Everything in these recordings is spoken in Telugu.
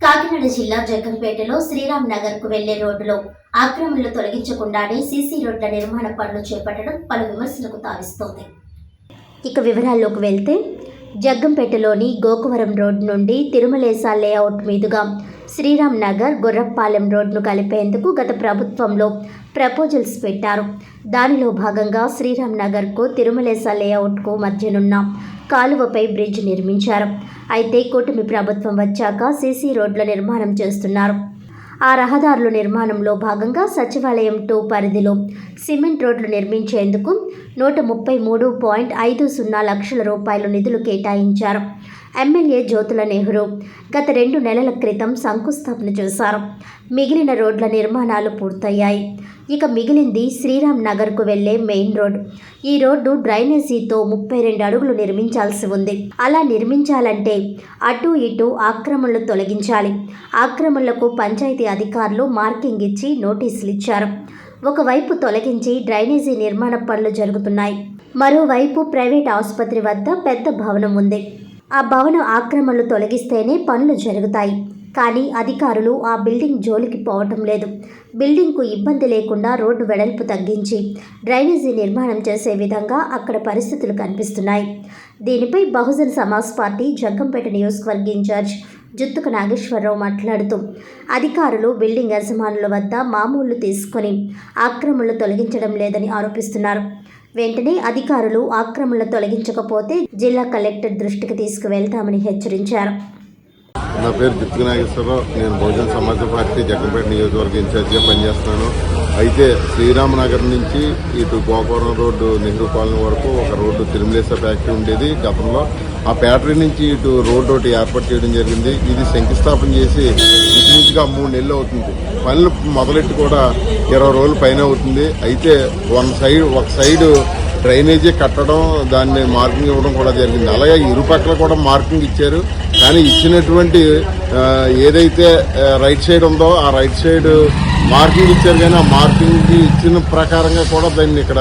కాకినాడ జిల్లా జగన్పేటలో శ్రీరామ్ నగర్కు వెళ్ళే రోడ్డులో ఆక్రమణలు తొలగించకుండానే సీసీ రోడ్ల నిర్మాణ పనులు చేపట్టడం పలు విమర్శలకు తావిస్తోంది. ఇక వివరాల్లోకి వెళ్తే జగ్గంపేటలోని గోకువరం రోడ్ నుండి తిరుమలేస లేఅవుట్ మీదుగా శ్రీరామ్ నగర్ గొర్రపాలెం రోడ్ను కలిపేందుకు గత ప్రభుత్వంలో ప్రపోజల్స్ పెట్టారు. దానిలో భాగంగా శ్రీరామ్ నగర్కు తిరుమలేస లేఅవుట్కు మధ్యనున్న కాలువపై బ్రిడ్జ్ నిర్మించారు. అయితే కూటమి ప్రభుత్వం వచ్చాక సీసీ రోడ్ల నిర్మాణం చేస్తున్నారు. ఆ రహదారుల నిర్మాణంలో భాగంగా సచివాలయం టూ పరిధిలో సిమెంట్ రోడ్లు నిర్మించేందుకు నూట ముప్పై మూడు పాయింట్ ఐదు సున్నా లక్షల రూపాయలు నిధులు కేటాయించారు. ఎమ్మెల్యే జ్యోతుల నెహ్రూ గత రెండు నెలల క్రితం శంకుస్థాపన చేశారు. మిగిలిన రోడ్ల నిర్మాణాలు పూర్తయ్యాయి. ఇక మిగిలింది శ్రీరామ్ నగర్కు వెళ్ళే మెయిన్ రోడ్. ఈ రోడ్డు డ్రైనేజీతో ముప్పై రెండు అడుగులు నిర్మించాల్సి ఉంది. అలా నిర్మించాలంటే అటు ఇటు ఆక్రమణలు తొలగించాలి. ఆక్రమణలకు పంచాయతీ అధికారులు మార్కింగ్ ఇచ్చి నోటీసులు ఇచ్చారు. ఒకవైపు తొలగించి డ్రైనేజీ నిర్మాణ పనులు జరుగుతున్నాయి. మరోవైపు ప్రైవేట్ ఆసుపత్రి వద్ద పెద్ద భవనం ఉంది. ఆ భవనం ఆక్రమణలు తొలగిస్తేనే పనులు జరుగుతాయి. కానీ అధికారులు ఆ బిల్డింగ్ జోలికి పోవటం లేదు. బిల్డింగ్కు ఇబ్బంది లేకుండా రోడ్డు వెడల్పు తగ్గించి డ్రైనేజీ నిర్మాణం చేసే విధంగా అక్కడ పరిస్థితులు కనిపిస్తున్నాయి. దీనిపై బహుజన్ సమాజ్ పార్టీ జగ్గంపేట నియోజకవర్గ ఇన్ఛార్జ్ జుత్తుక నాగేశ్వరరావు మాట్లాడుతూ అధికారులు బిల్డింగ్ యజమానుల వద్ద మామూలు తీసుకొని ఆక్రమణలు తొలగించడం లేదని ఆరోపిస్తున్నారు. వెంటనే అధికారులు ఆక్రమణలు తొలగించకపోతే జిల్లా కలెక్టర్ దృష్టికి తీసుకువెళ్తామని హెచ్చరించారు. నా పేరు జిత్తుక నాగేశ్వరరావు. నేను బహుజన సమాజ పార్టీ జగ్గంపేట నియోజకవర్గ ఇన్ఛార్జిగా పనిచేస్తున్నాను. అయితే శ్రీరామనగర్ నుంచి ఇటు గోకవరం రోడ్డు నెహ్రూ కాలనీ వరకు ఒక రోడ్డు తిరుమలేశ్వర ఫ్యాక్టరీ ఉండేది గతంలో. ఆ ఫ్యాక్టరీ నుంచి ఇటు రోడ్డు ఒకటి ఏర్పాటు చేయడం జరిగింది. ఇది శంకుస్థాపన చేసి ఇంచుమించుగా మూడు నెలలు అవుతుంది. పనులు మొదలెట్టి కూడా ఇరవై రోజులు పైన అవుతుంది. అయితే వన్ సైడ్ ఒక సైడ్ డ్రైనేజీ కట్టడం దాన్ని మార్కింగ్ ఇవ్వడం కూడా జరిగింది. అలాగే ఇరుపక్కల కూడా మార్కింగ్ ఇచ్చారు. కానీ ఇచ్చినటువంటి ఏదైతే రైట్ సైడ్ ఉందో ఆ రైట్ సైడ్ మార్కింగ్ ఇచ్చారు కానీ ఆ మార్కింగ్ ఇచ్చిన ప్రకారంగా కూడా దాన్ని ఇక్కడ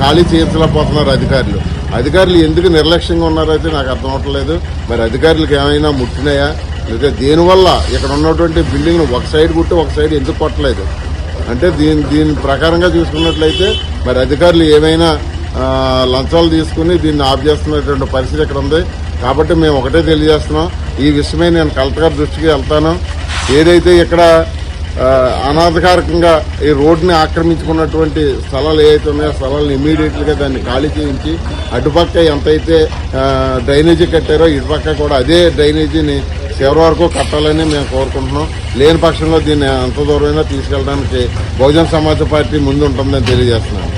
ఖాళీ చేయించలేకపోతున్నారు అధికారులు. అధికారులు ఎందుకు నిర్లక్ష్యంగా ఉన్నారో అయితే నాకు అర్థం అవట్లేదు. మరి అధికారులకు ఏమైనా ముట్టినాయా? లేదా దేనివల్ల ఇక్కడ ఉన్నటువంటి బిల్డింగ్ ఒక సైడ్ కుట్టి ఒక సైడ్ ఎందుకు కొట్టలేదు? అంటే దీని దీని ప్రకారంగా చూసుకున్నట్లయితే మరి అధికారులు ఏమైనా లంచాలు తీసుకుని దీన్ని ఆఫ్ చేస్తున్నటువంటి పరిస్థితి ఇక్కడ ఉంది? కాబట్టి మేము ఒకటే తెలియజేస్తున్నాం. ఈ విషయమై నేను కలెక్టర్ గారి దృష్టికి వెళ్తాను. ఏదైతే ఇక్కడ ఆ, అనాధికారికంగా ఈ రోడ్ని ఆక్రమించుకున్నటువంటి స్థలాలు ఏవైతే ఉన్నాయో స్థలాలను ఇమీడియట్గా దాన్ని ఖాళీ చేయించి అటుపక్క ఎంతైతే డ్రైనేజీ కట్టారో ఇటుపక్క కూడా అదే డ్రైనేజీని చివరి వరకు కట్టాలని మేము కోరుకుంటున్నాం. లేని పక్షంలో దీన్ని ఎంత దూరమైనా తీసుకెళ్ళడానికి బహుజన సమాజ పార్టీ ముందు ఉంటుందని తెలియజేస్తున్నాను.